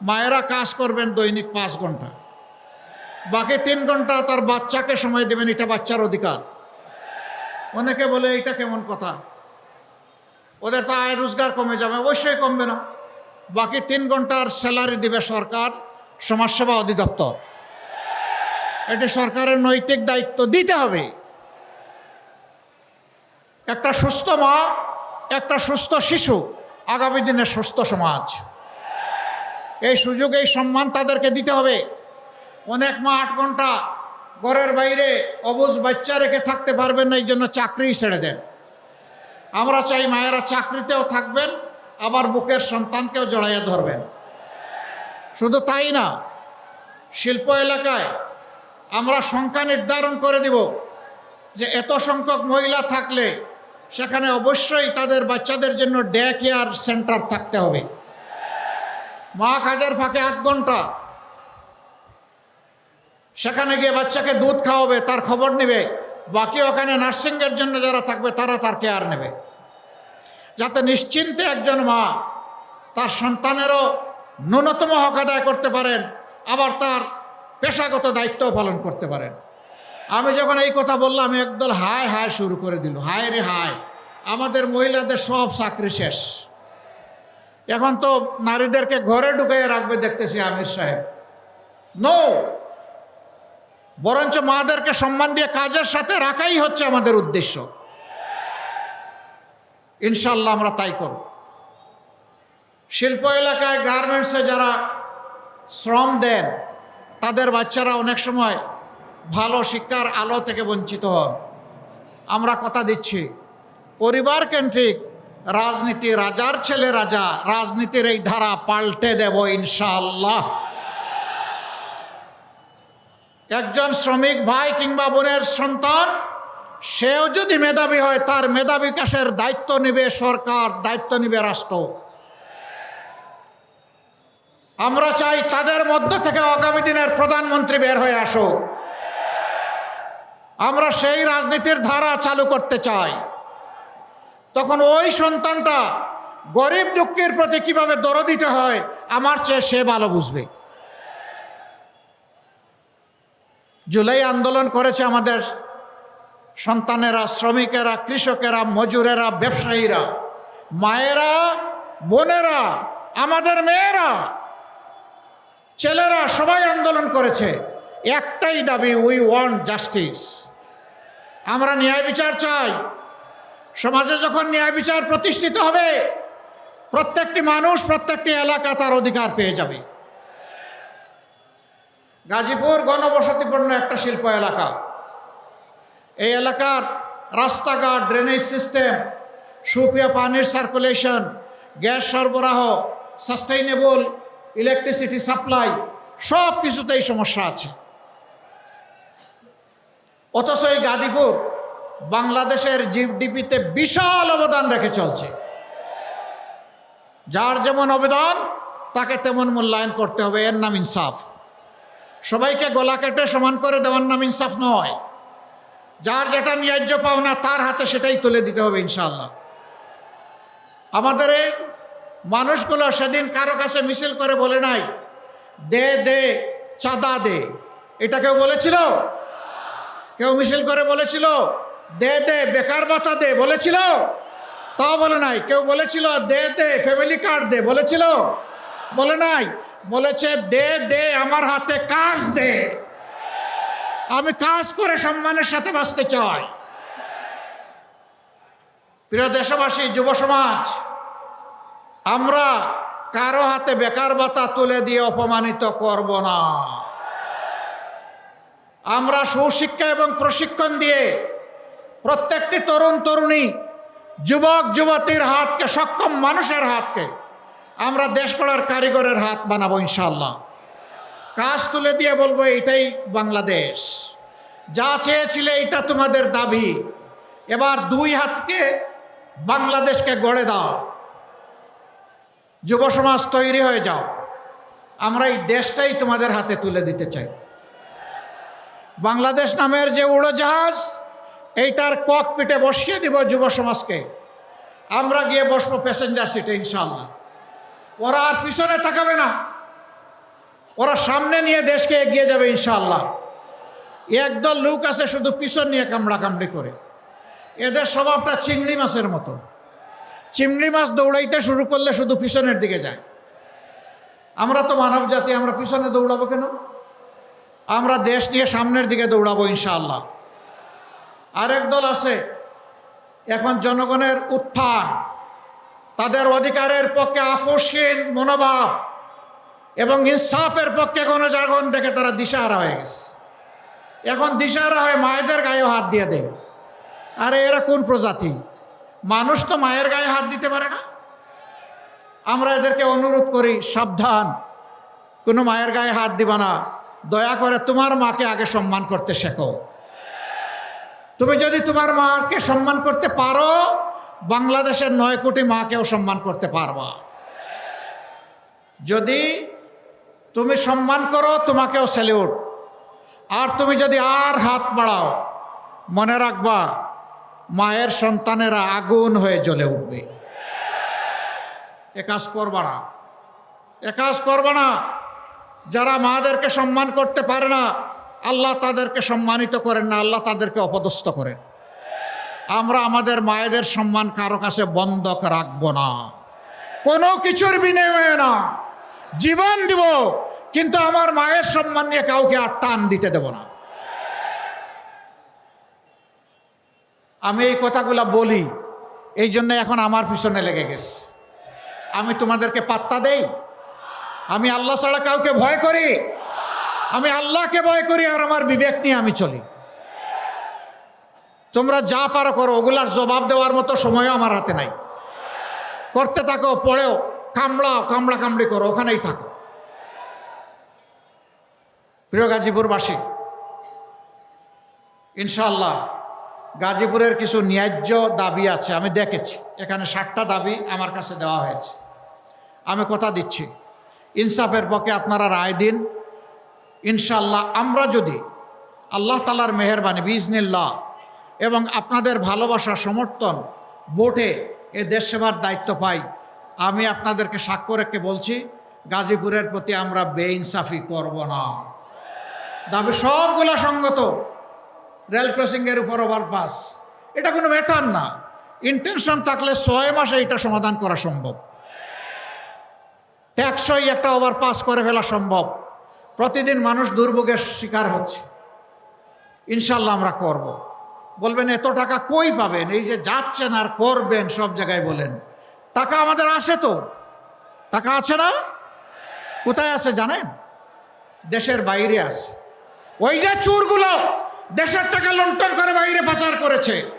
মায়েরা কাজ করবেন দৈনিক পাঁচ ঘণ্টা। বাকি তিন ঘণ্টা তার বাচ্চাকে সময় দেবেন, এটা বাচ্চার অধিকার। অনেকে বলে এটা কেমন কথা? ওদের তো আয় রোজগার কমে যাবে, অবশ্যই কমবে না। বাকি তিন ঘণ্টার স্যালারি দিবে সরকার, সমাজসেবা অধিদপ্তর। এটি সরকারের নৈতিক দায়িত্ব, দিতে হবে। একটা সুস্থ মা, একটা সুস্থ শিশু, আগামী দিনে সুস্থ সমাজ। এই সুযোগ, এই সম্মান তাদেরকে দিতে হবে। অনেক মা আট ঘণ্টা ঘরের বাইরে অবুজ বাচ্চা রেখে থাকতে পারবেন না, এই জন্য চাকরিই ছেড়ে দেন। আমরা চাই মায়েরা চাকরিতেও থাকবেন, আবার বুকের সন্তানকেও জড়াইয়া ধরবেন। শুধু তাই না, শিল্প এলাকায় আমরা সংখ্যা নির্ধারণ করে দিব যে এত সংখ্যক মহিলা থাকলে সেখানে অবশ্যই তাদের বাচ্চাদের জন্য ডে কেয়ার সেন্টার থাকতে হবে। মা কাজের ফাঁকে আধ ঘণ্টা। সেখানে গিয়ে বাচ্চাকে দুধ খাওয়াবে, তার খবর নেবে। বাকি ওখানে নার্সিংয়ের জন্য যারা থাকবে, তারা তার কেয়ার নেবে। যাতে নিশ্চিন্তে একজন মা তার সন্তানেরও ন্যূনতম হক আদায় করতে পারেন, আবার তার পেশাগত দায়িত্বও পালন করতে পারেন। আমি যখন এই কথা বললাম, একদল হায় হায় শুরু করে দিল। হায় রে হায়, আমাদের মহিলাদের সব চাকরি শেষ। এখন তো নারীদেরকে ঘরে ঢুকাইয়ে রাখবে দেখতেছি আমির সাহেব। নো বরঞ্চ মাদেরকে সম্মান দিয়ে কাজের সাথে রাখাই হচ্ছে আমাদের উদ্দেশ্য। ইনশাল্লাহ আমরা তাই করব। শিল্প এলাকায় গার্মেন্টসে যারা শ্রম দেন, তাদের বাচ্চারা অনেক সময় ভালো শিক্ষার আলো থেকে বঞ্চিত হন। আমরা কথা দিচ্ছি, পরিবার কেন্দ্রিক রাজনীতি রাজার ছেলে রাজা, রাজনীতির এই ধারা পাল্টে দেব ইনশাআল্লাহ। একজন শ্রমিক ভাই কিংবা বোনের সন্তান, সেও যদি মেধাবী হয়, তার মেধা বিকাশের দায়িত্ব নিবে সরকার, দায়িত্ব নিবে রাষ্ট্র। আমরা চাই তাদের মধ্য থেকে আগামী দিনের প্রধানমন্ত্রী বের হয়ে আসুক। আমরা সেই রাজনীতির ধারা চালু করতে চাই। তখন ওই সন্তানটা গরিব দুঃখের প্রতি কীভাবে দর দিতে হয়, আমার চেয়ে সে ভালো বুঝবে। জুলাই আন্দোলন করেছে আমাদের সন্তানেরা, শ্রমিকেরা, কৃষকেরা, মজুরেরা, ব্যবসায়ীরা, মায়েরা, বোনেরা, আমাদের মেয়েরা, ছেলেরা সবাই আন্দোলন করেছে। একটাই দাবি উই ওয়ান্ট জাস্টিস আমরা ন্যায় বিচার চাই। সমাজে যখন ন্যায় বিচার প্রতিষ্ঠিত হবে, প্রত্যেকটি মানুষ প্রত্যেকটি এলাকা তার অধিকার পেয়ে যাবে। গাজীপুর গণবসতিপূর্ণ একটা শিল্প এলাকা। এই এলাকার রাস্তাঘাট ড্রেনেজ সিস্টেম সুপিয়া পানির সার্কুলেশন গ্যাস সরবরাহ সাস্টেইনেবল ইলেকট্রিসিটি সাপ্লাই সব কিছুতেই সমস্যা আছে। অথচ এই গাজীপুর বাংলাদেশের জিডিপিতে বিশাল অবদান রেখে চলছে। যার যেমন অবদান, তাকে তেমন মূল্যায়ন করতে হবে। এর নাম ইনসাফ। সবাইকে গলা কেটে সমান করে দেওয়ার নাম ইনসাফ নয়। যার যেটা ন্যায্য পাওনা, তার হাতে সেটাই তুলে দিতে হবে ইনশাল্লাহ আমাদের এই মানুষগুলো সেদিন কারও কাছে মিছিল করে বলে নাই, দে দে, চাঁদা দে। এটা কেউ বলেছিল? কেউ মিছিল করে বলেছিল? দে দে, বেকার ভাতা দে, বলেছিল? তাও বলে নাই। কেউ বলেছিল, দে দে ফ্যামিলি কার্ড দে, বলেছিল? বলে নাই। বলেছে, দে দে, আমার হাতে কাজ দে। আমি কাজ করে সম্মানের সাথে বাঁচতে চাই। প্রিয় দেশবাসী, যুব সমাজ, আমরা কারও হাতে বেকার ভাতা তুলে দিয়ে অপমানিত করব না। আমরা সুশিক্ষা এবং প্রশিক্ষণ দিয়ে প্রত্যেকটি তরুণ তরুণী, যুবক, যুবতীর হাতকে সক্ষম মানুষের হাতকে আমরা দেশ গড়ার কারিগরের হাত বানাবো ইনশাল্লাহ কাজ তুলে দিয়ে বলব এটাই বাংলাদেশ। যা চেয়েছিলে এটা তোমাদের দাবি। এবার দুই হাতকে বাংলাদেশকে গড়ে দাও। যুব সমাজ তৈরি হয়ে যাও। আমরা এই দেশটাই তোমাদের হাতে তুলে দিতে চাই। বাংলাদেশ নামের যে উড়োজাহাজ এইটার ককপিটে বসিয়ে দিব যুব সমাজকে। আমরা গিয়ে বসবো প্যাসেঞ্জার সিটে ইনশাল্লাহ ওরা আর পিছনে তাকাবে না। ওরা সামনে নিয়ে দেশকে এগিয়ে যাবে ইনশাল্লাহ একদল লোক আছে শুধু পিছন নিয়ে কামড়া কামড়ি করে। এদের স্বভাবটা চিংড়ি মাছের মতো। চিংড়ি মাছ দৌড়াইতে শুরু করলে শুধু পিছনের দিকে যায়। আমরা তো মানব জাতি, আমরা পিছনে দৌড়াবো কেন? আমরা দেশ নিয়ে সামনের দিকে দৌড়াবো, ইনশাআল্লাহ। আরেক দল আছে, এখন জনগণের উত্থান। তাদের অধিকারের পক্ষে আপোষহীন মনোভাব এবং ইনসাফের পক্ষে কোনো জাগরণ দেখে তারা দিশাহারা হয়ে গেছে। এখন দিশাহারা হয়ে মায়েদের গায়েও হাত দিয়ে দেয়। আরে এরা কোন প্রজাতি? মানুষ তো মায়ের গায়ে হাত দিতে পারে না। আমরা এদেরকে অনুরোধ করি, সাবধান। কোনো মায়ের গায়ে হাত দিবা না। দয়া করে তোমার মাকে আগে সম্মান করতে শেখো। তুমি যদি তোমার মাকে সম্মান করতে পারো, বাংলাদেশের নয় কোটি মাকেও সম্মান করতে পারবা। যদি তুমি সম্মান করো, তোমাকেও স্যালিউট আর তুমি যদি আর হাত বাড়াও, মনে রাখবা, মায়ের সন্তানেরা আগুন হয়ে জ্বলে উঠবে। এ কাজ করবা না। এ কাজ করবা না। যারা মাদেরকে সম্মান করতে পারে না আল্লাহ তাদেরকে সম্মানিত করেন না, আল্লাহ তাদেরকে অপদস্থ করেন। আমরা আমাদের মায়েদের সম্মান কারও কাছে বন্ধক রাখব না। কোনো কিছুর বিনিময়ে না। জীবন দিব, কিন্তু আমার মায়ের সম্মান নিয়ে কাউকে আর টান দিতে দেব না। আমি এই কথাগুলো বলি, এই জন্য এখন আমার পিছনে লেগে গেছে। আমি তোমাদেরকে পাত্তা দেই? আমি আল্লাহ ছাড়া কাউকে ভয় করি? আমি আল্লাহকে ভয় করি আর আমার বিবেক নিয়ে আমি চলি। তোমরা যা পারো করো, ওগুলার জবাব দেওয়ার মতো সময়ও আমার হাতে নাই। করতে থাকো, পড়েও, কামড়াও কামড়া কামড়ি করো, ওখানেই থাকো। প্রিয় গাজীপুরবাসী ইনশাল্লাহ গাজীপুরের কিছু ন্যায্য দাবি আছে, আমি দেখেছি। এখানে ষাটটা দাবি আমার কাছে দেওয়া হয়েছে। আমি কথা দিচ্ছি। ইনসাফের পক্ষে আপনারা রায় দিন। ইনশাল্লাহ আমরা যদি আল্লাহ তালার মেহরবানি বিজনিল্লাহ এবং আপনাদের ভালোবাসা, সমর্থন, ভোটে এ দেশ সেবার দায়িত্ব পাই, আমি আপনাদেরকে সাক্ষ্য রেখে বলছি, গাজীপুরের প্রতি আমরা বেইনসাফি করব না। দাবি সবগুলা সঙ্গত, রেল ক্রসিংয়ের উপর ওভারপাস, এটা কোনো ম্যাটার না। ইন্টেনশন থাকলে ছয় মাসে এটা সমাধান করা সম্ভব। ট্যাক্সই একটা ওভারপাস করে ফেলা সম্ভব। প্রতিদিন মানুষ দুর্ভোগের শিকার হচ্ছে। ইনশাল্লাহ আমরা করব। বলবেন, এত টাকা কই পাবেন? এই যে যাচ্ছেন আর করবেন, সব জায়গায় বলেন। টাকা আমাদের আছে তো? টাকা আছে না? কোথায় আছে জানেন? দেশের বাইরে আছে। ওই যে চুরগুলো দেশের টাকা লন্টন করে বাইরে পাচার করেছে।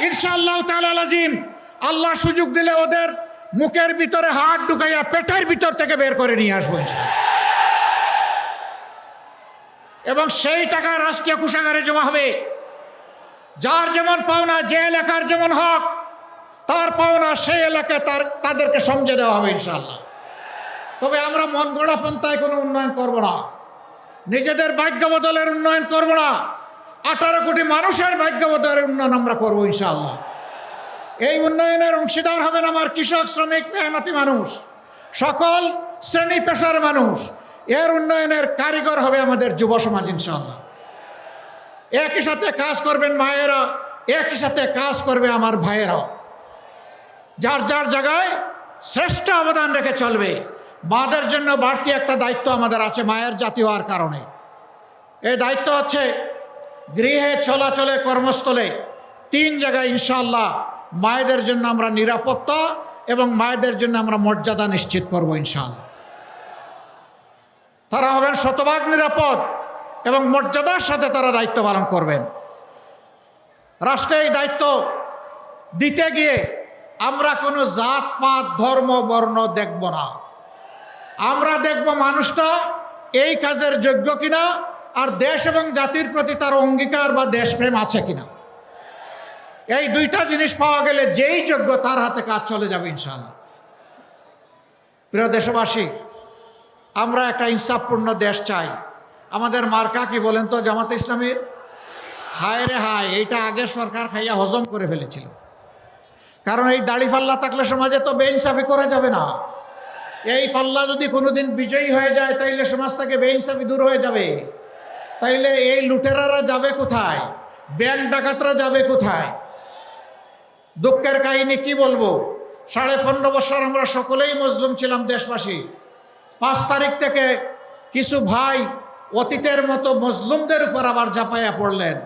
ইনশাআল্লাহ তাআলা আজিম আল্লাহ সুযোগ দিলে ওদের মুখের ভিতরে হাত ঢুকাইয়া পেটের ভিতর থেকে বের করে নিয়ে আসব ইনশাআল্লাহ। এবং সেই টাকা রাষ্ট্রীয় কোষাগারে জমা হবে। যার যেমন পাওনা, যে এলাকার যেমন হক, তার পাওনা সেই এলাকায় তার, তাদেরকে সমঝে দেওয়া হবে ইনশাল্লাহ তবে আমরা মন গড়া পন্থায় কোনো উন্নয়ন করব না। নিজেদের ভাগ্য বদলের উন্নয়ন করব না। আঠারো কোটি মানুষের ভাগ্য বদলের উন্নয়ন আমরা করব ইনশাআল্লাহ। এই উন্নয়নের অংশীদার হবেন আমার কৃষক, শ্রমিক, মেহনতি মানুষ। সকল শ্রেণি পেশার মানুষ। এর উন্নয়নের কারিগর হবে আমাদের যুব সমাজ ইনশাল্লাহ একই সাথে কাজ করবেন মায়েরা, একই সাথে কাজ করবে আমার ভাইয়েরাও যার যার জায়গায় শ্রেষ্ঠ অবদান রেখে চলবে, মাদের জন্য বাড়তি একটা দায়িত্ব আমাদের আছে মায়ের জাতি হওয়ার কারণে। এই দায়িত্ব হচ্ছে গৃহে চলাচলে কর্মস্থলে তিন জায়গায় ইনশাল্লাহ মায়েদের জন্য আমরা নিরাপত্তা এবং মায়েদের জন্য আমরা মর্যাদা নিশ্চিত করব ইনশাল্লাহ তারা হবেন শতভাগ নিরাপদ এবং মর্যাদার সাথে তারা দায়িত্ব পালন করবেন। রাষ্ট্রে এই দায়িত্ব দিতে গিয়ে আমরা কোনো জাত, পাত, ধর্ম, বর্ণ দেখব না। আমরা দেখব মানুষটা এই কাজের যোগ্য কিনা আর দেশ এবং জাতির প্রতি তার অঙ্গীকার বা দেশপ্রেম আছে কিনা। এই দুইটা জিনিস পাওয়া গেলে যেই যোগ্য তার হাতে কাজ চলে যাবে ইনশাল্লাহ প্রিয় দেশবাসী আমরা একটা ইনসাফপূর্ণ দেশ চাই। আমাদের মার্কা কি বলেন তো জামাতে ইসলামের? হায় রে হায়, এইটা আগে সরকার খাইয়া হজম করে ফেলেছিল। কারণ এই দাড়ি ফাল্লা থাকলে সমাজে তো বেইনসাফি করা যাবে না। এই পাল্লা যদি কোনোদিন বিজয়ী হয়ে যায়, তাইলে সমাজ থেকে বেইনসাফি দূর হয়ে যাবে। তাইলে এই লুটেরারা যাবে কোথায়? ব্যাংক ডাকাতরা যাবে কোথায়? দুঃখের কাহিনী কি বলব? সাড়ে পনেরো বছর আমরা সকলেই মজলুম ছিলাম দেশবাসী। পাঁচ তারিখ থেকে কিছু ভাই অতীতের মতো মজলুমদের উপর আবার ঝাঁপাইয়া পড়লেন।